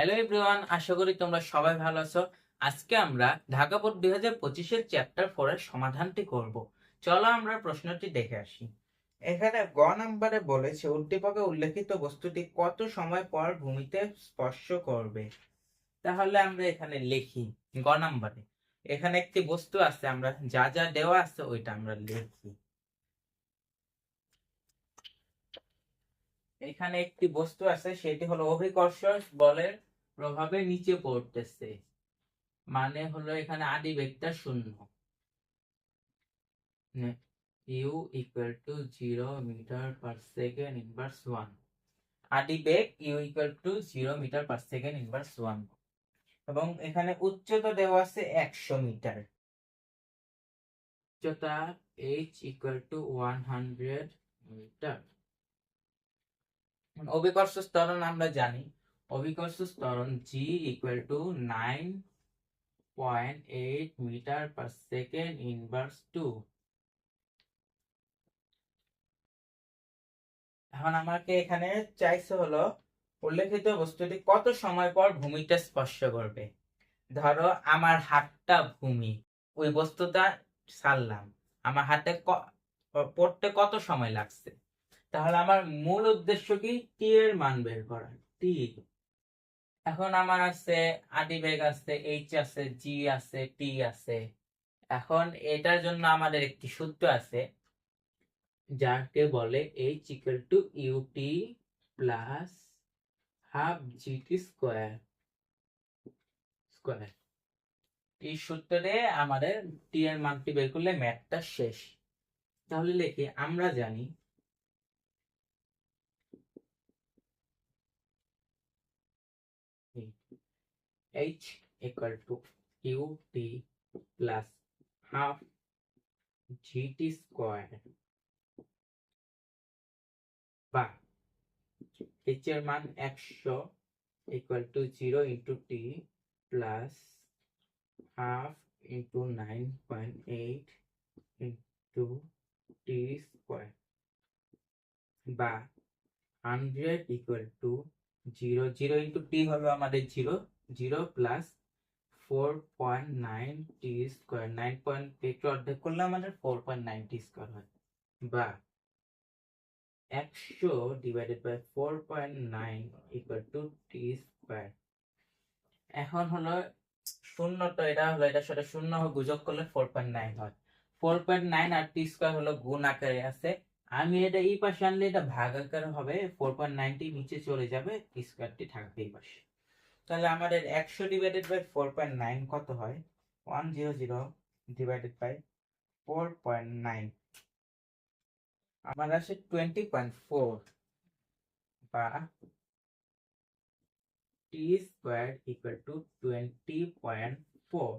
Hello everyone আশা করি তোমরা সবাই ভালো আছো। আজকে আমরা ঢাকা বোর্ড দুই পঁচিশের চ্যাপ্টার ফোর এর সমাধানটি করব। চলো আমরা প্রশ্নটি দেখে আসি। এখানে গ নাম্বারে বলেছে উদ্দীপকে উল্লেখিত বস্তুটি কত সময় পর ভূমিতে স্পর্শ করবে? তাহলে আমরা এখানে লিখি গ নাম্বারে। এখানে একটি বস্তু আছে, আমরা যা যা দেওয়া আছে ওইটা আমরা লিখি। এখানে একটি বস্তু আছে, সেটি হলো অভিকর্ষ বলের প্রভাবে নিচে পড়তেছে। মানে হলো এখানে আদি বেগটা শূন্য। U equal to zero metre per second inverse one আদি বেগ u equal to zero metre per second inverse one এবং এখানে উচ্চতা দেওয়া আছে একশো মিটার উচ্চতা h equal to one hundred metre অভিকর্ষ ত্বরণ আমরা জানি। অভিকর্ষ ত্বরণ g equal to nine point eight metre per second inverse two এখন আমাকে এখানে চাইছে হলো, উল্লেখিত বস্তুটি কত সময় পর ভূমিতে স্পর্শ করবে? ধরো আমার হাতটা ভূমি, ওই বস্তুটা ছাড়লাম। আমার হাতে পড়তে কত সময় লাগছে? তাহলে আমার মূল উদ্দেশ্য কি? টি এর মান বের করা টি এখন আমার আছে আদি বেগ আছে এইচ আছে জি আছে টি আছে। এখন এটার জন্য আমাদের একটি সূত্র আছে, যাকে বলে h equal to u t plus half g t square square এই সূত্রে আমাদের টি এর মানটি বের করলে ম্যাথটা শেষ। তাহলে লিখি আমরা জানি h equal to qt plus half gt square বা h এর মান একশো equal to zero into t plus half into nine point eight into t square বা hundred equal to zero zero into t হবে আমাদের zero zero plus four point nine t square nine point একটু অর্ধেক করলে আমাদের four point nine t square হয়। বা একশো divided by four point nine equal to t square এখন হলো শূন্যটা এটা হলো এটার সাথে শূন্য গুজব করলে ফোর পয়েন্ট নাইন হয়। ফোর পয়েন্ট নাইন আর টি স্কোয়ার হলো গুণ আকারে আছে। আমি এটা এই পাশে আনলে এটা ভাগ আকার হবে ফোর পয়েন্ট নাইনটি নিচে চলে যাবে স্কোয়ারটি থাকবে এই পাশে। তাহলে আমাদের একশো divided by four point nine কত হয়? One zero zero divided by four point nine আমার আছে টোয়েন্টি পয়েন্ট ফোর বা t square equal to twenty point four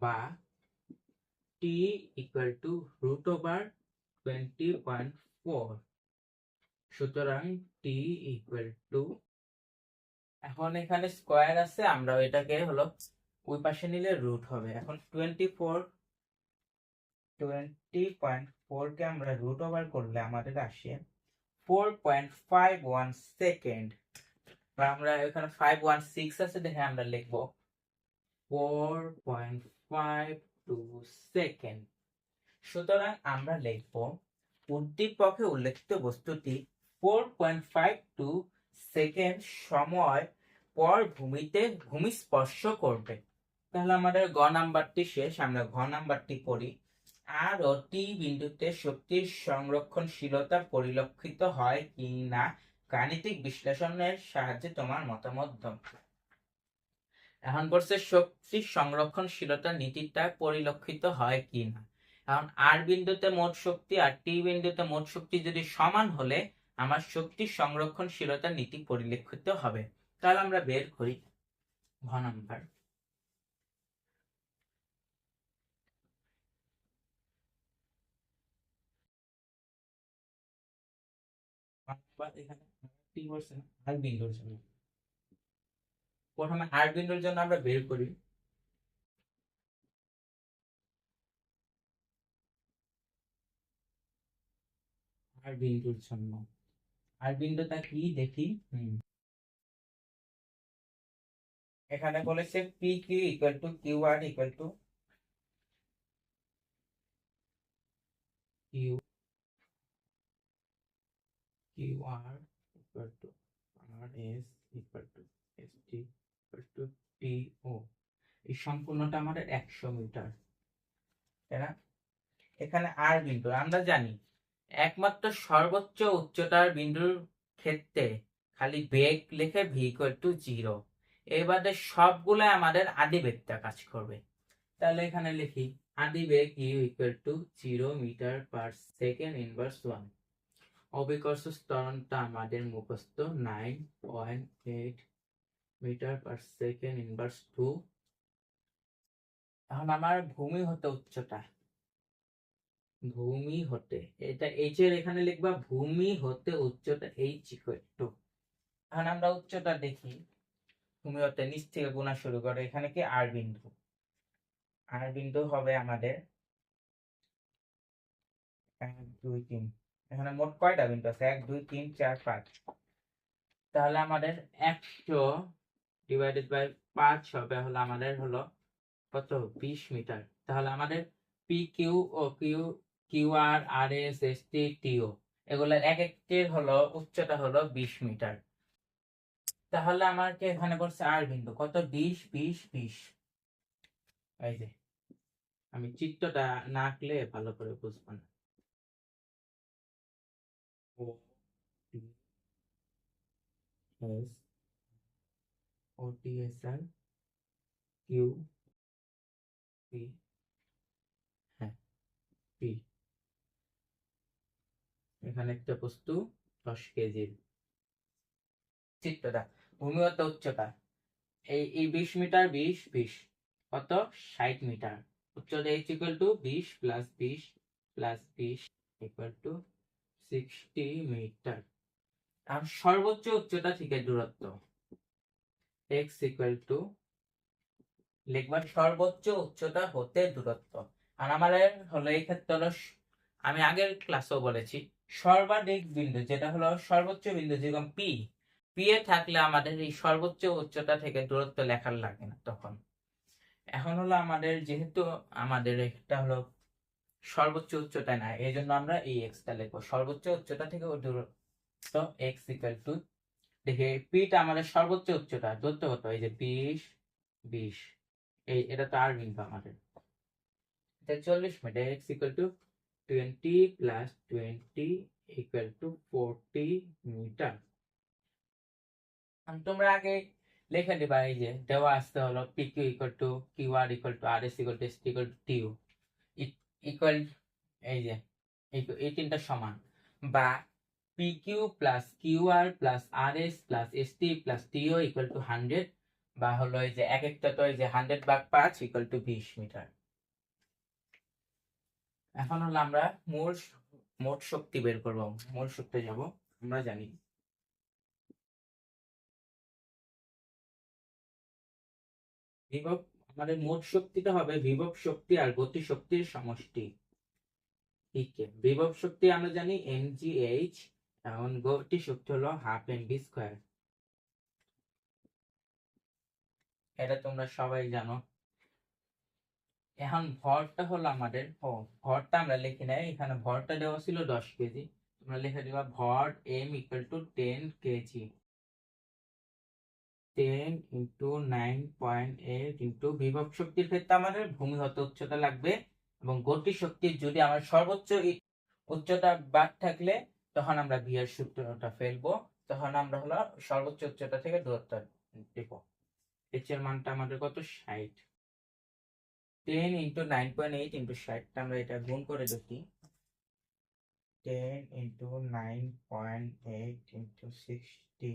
বা t equal to root over twenty point four সুতরাং t equal two এখন এখানে square আছে, আমরা এটাকে হলো ওই পাশে নিলে রুট হবে। এখন টোয়েন্টি ফোর টোয়েন্টি পয়েন্ট ফোরকে আমরা রুট ওভার করলে আমাদের আসে four point five one second বা আমরা এখানে ফাইভ ওয়ান সিক্স আছে দেখে আমরা লিখব। Four point five two second সুতরাং আমরা লিখব উদ্দীপকে উল্লেখিত বস্তুটি four point five two second সময় পর ভূমিতে ভূমি স্পর্শ করবে। তাহলে আমাদের গ নাম্বারটি শেষ, আমরা ঘ নাম্বারটি পড়ি। আর ও টি বিন্দুতে শক্তির সংরক্ষণশীলতা পরিলক্ষিত হয় কি না? গাণিতিক বিশ্লেষণের সাহায্যে তোমার মতামত এখন বলছে শক্তির সংরক্ষণশীলতা নীতিটা পরিলক্ষিত হয় কি না? এখন আর বিন্দুতে মোট শক্তি আর টি বিন্দুতে মোট শক্তি যদি সমান হলে আমার শক্তি সংরক্ষণশীলতা নীতি পরিলক্ষিত হবে। তাহলে আমরা বের করি ঘ নাম্বার। প্রথমে আর বিন্দুর জন্য আমরা বের করি। আর বিন্দুর জন্য। আর বিন্দুটা কি? দেখি। এখানে বলেছে P Q equal to Q R equal to Q Q R equal to R S equal to S T equal to T O এই সম্পূর্ণটা আমাদের একশো মিটার। তাই না? এখানে আর বিন্দু আমরা জানি একমাত্র সর্বোচ্চ উচ্চতার বিন্দুর ক্ষেত্রে খালি বেগ লিখে ভি টু জিরো এবারে সবগুলো আমাদের আদি বেগটা কাজ করবে। তাহলে এখানে লিখি, আদি বেগ u equal to zero metre per second inverse one অবিকর্ষ ত্বরণটা আমাদের মুখস্থ nine point eight metre per second inverse two এখন আমার ভূমি হতে উচ্চতা। ভূমি হতে। এটা এইচ এর এখানে লিখবা ভূমি হতে উচ্চতা এইচ টু এখন আমরা উচ্চতা দেখি। ভূমি হতে নিচ থেকে গোনা শুরু করে। এখানে কি আর বিন্দু? আর বিন্দু হবে আমাদের এখানে মোট কয়টা বিন্দু আছে? এক, দুই, তিন, চার, পাঁচ। তাহলে আমাদের একশো ডিভাইডেড বাই পাঁচ হবে হলো আমাদের হলো কত? বিশ মিটার। তাহলে আমাদের পি কিউ ও Q Q R S S T T O এগুলোর এক একটির হলো, উচ্চতা হলো বিশ মিটার। তাহলে আমাকে এখানে বলছে আর বিন্দু, কত? বিশ বিশ বিশ। এই যে, আমি চিত্রটা না আঁকলে ভালো করে বুঝব না। O, T, S, R, Q, P হ্যাঁ পি এখানে একটা বস্তু, দশ কেজির চিত্রটা ভূমিগত উচ্চতা। এই এই বিশ মিটার বিশ বিশ। কত? ষাট মিটার। উচ্চতা এইচ ইকুয়াল টু বিশ প্লাস বিশ প্লাস বিশ ইকুয়াল টু সিক্সটি মিটার আর সর্বোচ্চ উচ্চতা থেকে দূরত্ব। এক্স ইকুয়াল টু লিখবার সর্বোচ্চ উচ্চতা হতে দূরত্ব। আর আমাদের হলো এই ক্ষেত্রে আমি আগের ক্লাসেও বলেছি। সর্বাধিক বিন্দু, যেটা হলো সর্বোচ্চ বিন্দু যেরকম পি পি এ থাকলে আমাদের এই সর্বোচ্চ উচ্চতা থেকে দূরত্ব লেখার লাগে না তখন। এখন হলো আমাদের যেহেতু আমাদের এটা হলো সর্বোচ্চ উচ্চতা না এই জন্য আমরা এই এক্সটা লিখব। সর্বোচ্চ উচ্চতা থেকে দূরত্ব এক্স ইকুয়াল টু দেখে পিটা আমাদের সর্বোচ্চ উচ্চতা ধরতে হতো এই যে বিশ বিশ, এই, এটা তো আর বিন্দু আমাদের। চল্লিশ metre x equal to twenty plus twenty equal to forty metre তোমরা আগে লিখে দিবা এই যে, দেওয়া আসতে হলো P Q equal to Q R equal to R S equal to S equal to T O equal এই যে, এই- তিনটা সমান। বা P Q plus Q R plus R S plus S T plus T O equal to hundred বা হলো এই যে, এক একটা তো এই যে হান্ড্রেড ভাগ পাঁচ ইকুয়াল টু বিশ মিটার এখন হলো আমরা মোট মোট শক্তি বের করব মোট শক্তি যাব, আমরা জানি। বিভব, আমাদের মোট শক্তিটা হবে বিভব শক্তি আর গতি শক্তির সমষ্টি। ঠিক, বিভব শক্তি আমরা জানি এম জি এইচ এখন গতি শক্তি হলো হাফ এম বি স্কোয়ার এটা তোমরা সবাই জানো। এখন ভরটা হলো আমাদের ভরটা আমরা লিখে নাই, এখানে ভরটা দেওয়া ছিল দশ কেজি। তোমরা লিখে দিবা ভর m equal to ten kg. Ten into nine point eight into বিভব শক্তির ক্ষেত্রে আমাদের ভূমিগত উচ্চতা লাগবে এবং গতি শক্তির যদি আমার সর্বোচ্চ উচ্চতা বাদ থাকলে তখন আমরা বিয়ের সূত্রটা ফেলব। তখন আমরা হলো সর্বোচ্চ উচ্চতা থেকে দূরত্ব দেবো এর মানটা আমাদের কত? ষাট। Ten into nine point eight into ষাটটা আমরা এটা গুণ করে দেখি। Ten into nine point eight into sixty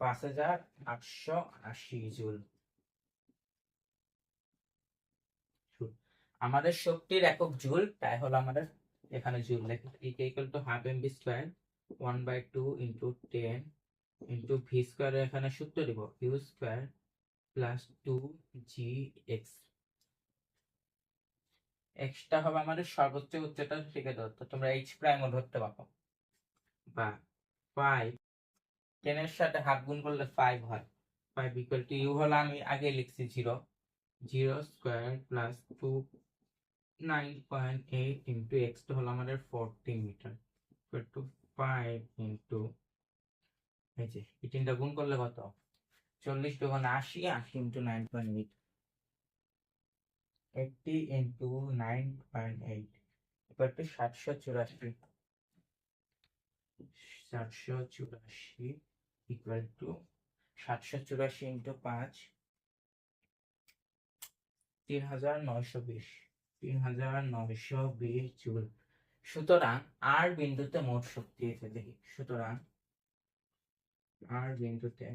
পাঁচ হাজার আটশো আশি জুল। আমাদের শক্তির একক জুল, তাই হলো আমাদের এখানে জুল। লেখা equal to half m b square one by two into ten into v square এখানে সূত্র দিব। U square plus two g x extra হবে আমাদের সর্বোচ্চ উচ্চতা থেকে ধরতো তোমরা এইচ প্রাইমও ধরতে পারো। বা ফাইভ টেনের সাথে হাফ গুণ করলে ফাইভ হয়। ফাইভ ইকুয়াল টু ইউ হলো আমি আগে লিখছি zero zero square plus two nine point eight into x হলো আমাদের forty metre equal to five into এই যে গুণ করলে কত? চল্লিশ দুগুণ আশি আশি into nine point eight eighty into nine point eight equal to সাতশো চুরাশি। সাতশো চুরাশি ইকুয়াল টু সাতশো চুরাশি ইন্টু পাঁচ তিন হাজার নয়শো বিশ তিন হাজার নয়শো বিশ জুল। সুতরাং আর বিন্দুতে মোট শক্তি এসে দেখি। সুতরাং আর বিন্দুতে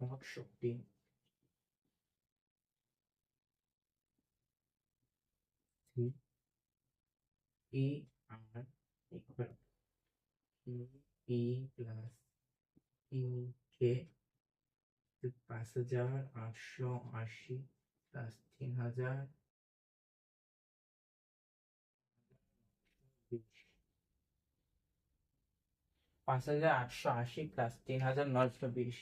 মোট শক্তি ই আর পাঁচ হাজার আটশো আশি প্লাস তিন হাজার পাঁচ হাজার আটশো আশি প্লাস তিন হাজার নয়শো বিশ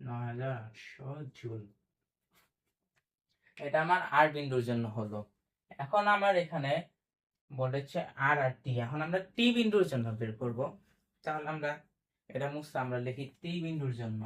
নয় এটা আমার আর বিন্দুর জন্য হলো। এখন আমার এখানে বলেছে আর আর টি এখন আমরা টি বিন্দুর জন্য বের করব। তাহলে আমরা এটা মুছতে আমরা লিখি টি বিন্দুর জন্য।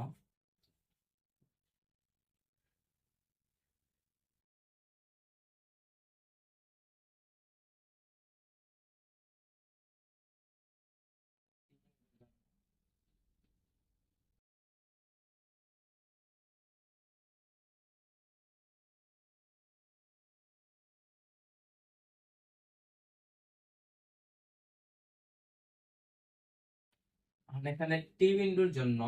এখন টি বিন্দুর জন্য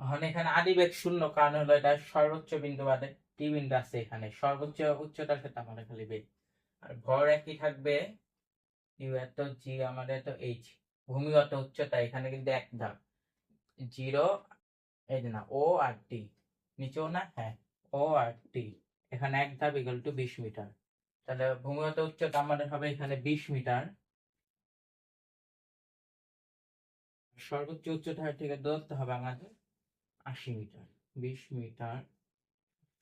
এখন এখানে আদিবেগ শূন্য, কারণ হলো এটা সর্বোচ্চ বিন্দু বাদে টি বিন্দু আছে এখানে। সর্বোচ্চ উচ্চতার সাথে আমাদের খালি বেগ। আর ভর একই থাকবে ইউ এত জি, আমাদের এত এইচ। ভূমিগত উচ্চতা এখানে কিন্তু এক ধাপ। জিরো, এই না, ও আর টি। নিচেও না? হ্যাঁ ও আর টি। এখানে এক ধাপ ইকুয়াল টু বিশ মিটার। তাহলে ভূমিগত উচ্চতা আমাদের হবে এখানে বিশ মিটার। সর্বোচ্চ উচ্চতা থেকে দূরত্ব হবে আমাদের আশি মিটার, বিশ মিটার।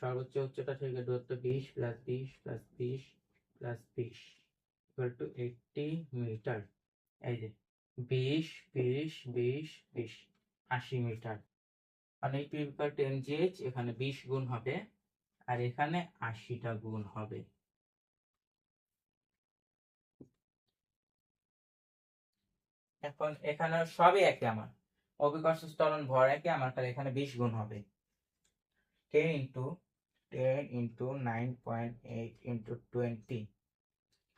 সর্বোচ্চ উচ্চতা থেকে দূরত্ব বিশ প্লাস বিশ প্লাস বিশ প্লাস বিশ ইকুয়াল টু এইটটি মিটার। এই যে, বিশ বিশ বিশ বিশ, আশি মিটার। মানে ইকুয়াল টু এম জিএইচ এখানে বিশ গুণ হবে, আর এখানে আশিটা গুণ হবে। এখন এখানে সবই একই আমার। অভিকর্ষ ত্বরণ ভর একই, আমার তাহলে এখানে বিশ গুণ হবে। Ten into ten into nine point eight into twenty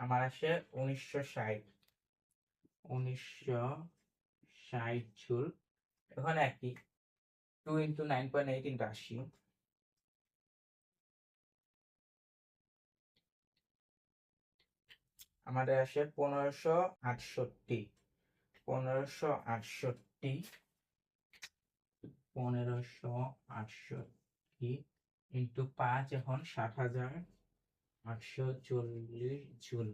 আমার আসে উনিশশো ষাট। উনিশশো ষাট জুল, এখানে একই। Two into nine point eight into আশি। আমাদের আসে পনেরোশো আটষট্টি। পনেরোশো আটষট্টি। পনেরোশো আটষট্টি ইন্টু পাঁচ এখন ষাট হাজার আটশো চল্লিশ জুল।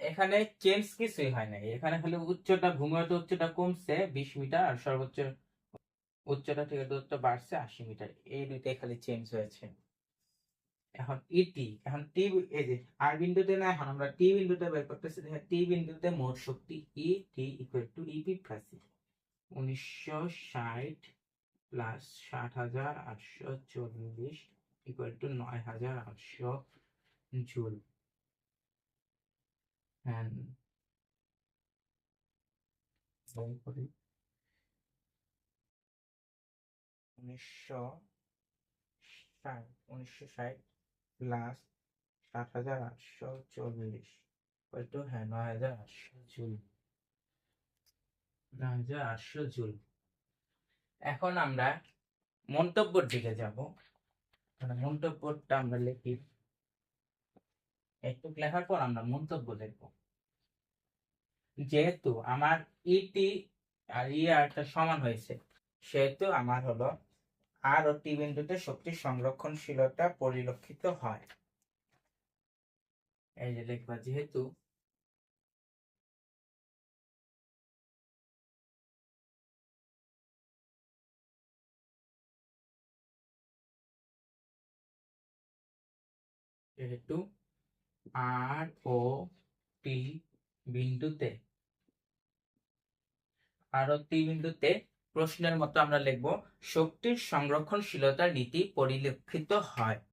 এখানে চেঞ্জ কিছুই হয় নাই। এখানে খালি উচ্চতা ভূমিগত উচ্চতা কমছে বিশ মিটার আর সর্বোচ্চ উচ্চতা থেকে দূরত্ব বাড়ছে আশি মিটার। এই দুইটাই খালি চেঞ্জ হয়েছে। এখন ইটি এখন টি এই যে আর বিন্দুতে না, এখন আমরা টি বিন্দুতে বের করতেছি, দেখেন টি বিন্দুতে মোট শক্তি E T equal to E P plus উনিশশো ষাট প্লাস ষাট হাজার আটশো চল্লিশ ইকুয়াল টু নয় হাজার আটশো জুল। উনিশশো ষাট উনিশশো ষাট প্লাস সাত হাজার আটশো চল্লিশ টু হ্যাঁ নয় হাজার আটশো জুল নয় হাজার আটশো জুল এখন আমরা মন্তব্যর দিকে যাব। মানে মন্তব্যটা আমরা লিখি। একটু লেখার পর আমরা মন্তব্য লিখব যেহেতু আমার ইটি আর ই আরটা সমান হয়েছে, সেহেতু আমার হলো আর ও টি বিন্দুতে শক্তির সংরক্ষণশীলতা পরিলক্ষিত হয়। এই যে লিখবা যেহেতু যেহেতু আর ও টি বিন্দুতে, আর ও টি বিন্দুতে প্রশ্নের মতো আমরা লিখব শক্তির সংরক্ষণশীলতার নীতি পরিলক্ষিত হয়।